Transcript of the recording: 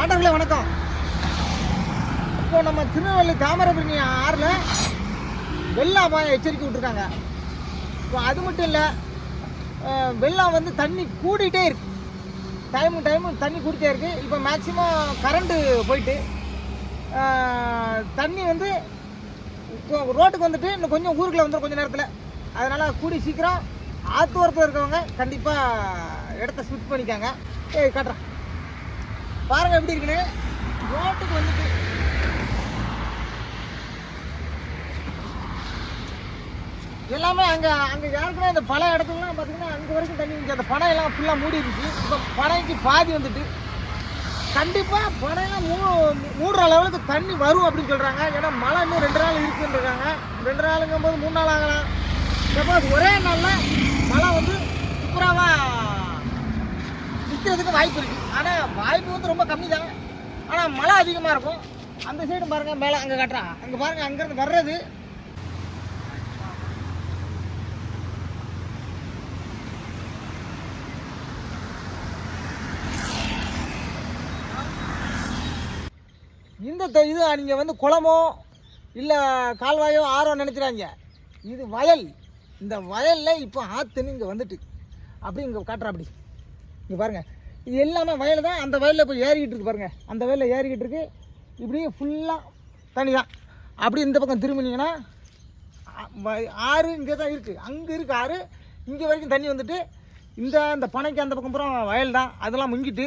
ஆண்டவர்களே வணக்கம். இப்போ நம்ம திருநெல்வேலி தாமிரபரணி ஆறில் வெள்ளம் அபாயம் எச்சரிக்கை விட்டுருக்காங்க. இப்போ அது மட்டும் இல்லை வெள்ளம் வந்து தண்ணி கூடிகிட்டே இருக்கு. டைமு டைமு தண்ணி கூடிட்டே இருக்குது இப்போ மேக்ஸிமம் கரண்ட்டு போயிட்டு தண்ணி வந்து ரோட்டுக்கு வந்துட்டு இன்னும் கொஞ்சம் ஊருக்குள்ளே வந்துடும் கொஞ்சம் நேரத்தில். அதனால் கூடி சீக்கிரம் ஆத்தோரத்தில் இருக்கவங்க கண்டிப்பாக இடத்த ஸ்விட் பண்ணிக்காங்க. ஏ காட்டுறேன் பாருங்க எப்படி இருக்குன்னு. ரோட்டுக்கு வந்துட்டு. எல்லாமே அங்கே அங்கே ஏற்கனவே இந்த பல இடத்துலலாம் பார்த்தீங்கன்னா அங்கே வரைக்கும் தண்ணி இருந்துச்சு அந்த பனை எல்லாம் ஃபுல்லாக மூடி இருந்துச்சு இப்போ பனைக்கு பாதி வந்துட்டு. கண்டிப்பாக பனையெல்லாம் மூ மூடுற லெவலுக்கு தண்ணி வரும் அப்படின்னு சொல்கிறாங்க ஏன்னா மழை இன்னும் ரெண்டு நாள் இருக்குன்றாங்க ரெண்டு நாளுங்கும் போது மூணு நாள் ஆகலாம். சப்போஸ் ஒரே நாளில் மழை வந்து பெய்யறதுக்கு வாய்ப்பு இருக்குது ஆனால் வாய்ப்பு வந்து ரொம்ப கம்மி தான் ஆனால் மழை அதிகமாக இருக்கும். அந்த சைடு பாருங்கள் மேலே அங்கே காட்டுறா. அங்கே பாருங்கள் அங்கேருந்து வர்றது. இந்த த- இது நீங்கள் வந்து குளமோ இல்லை கால்வாயோ ஆறோ நினைக்கிறாங்க. இது வயல். இந்த வயலில் இப்போ ஆற்றுன்னு இங்கே வந்துட்டு. அப்படி இங்கே காட்டுறா அப்படி. இங்கே பாருங்கள் இது எல்லாமே வயல் தான் அந்த வயலில் போய் ஏறிக்கிட்டு இருக்கு பாருங்கள் அந்த வயலில் ஏறிக்கிட்டு இருக்கு. இப்படியே ஃபுல்லாக தண்ணி தான் அப்படி இந்த பக்கம் திரும்பினீங்கன்னா ஆறு இங்கே தான் இருக்குது அங்கே இருக்குது ஆறு இங்கே வரைக்கும் தண்ணி வந்துட்டு இந்த அந்த பனைக்கு அந்த பக்கம் பூரா வயல் தான். அதெல்லாம் முங்கிட்டு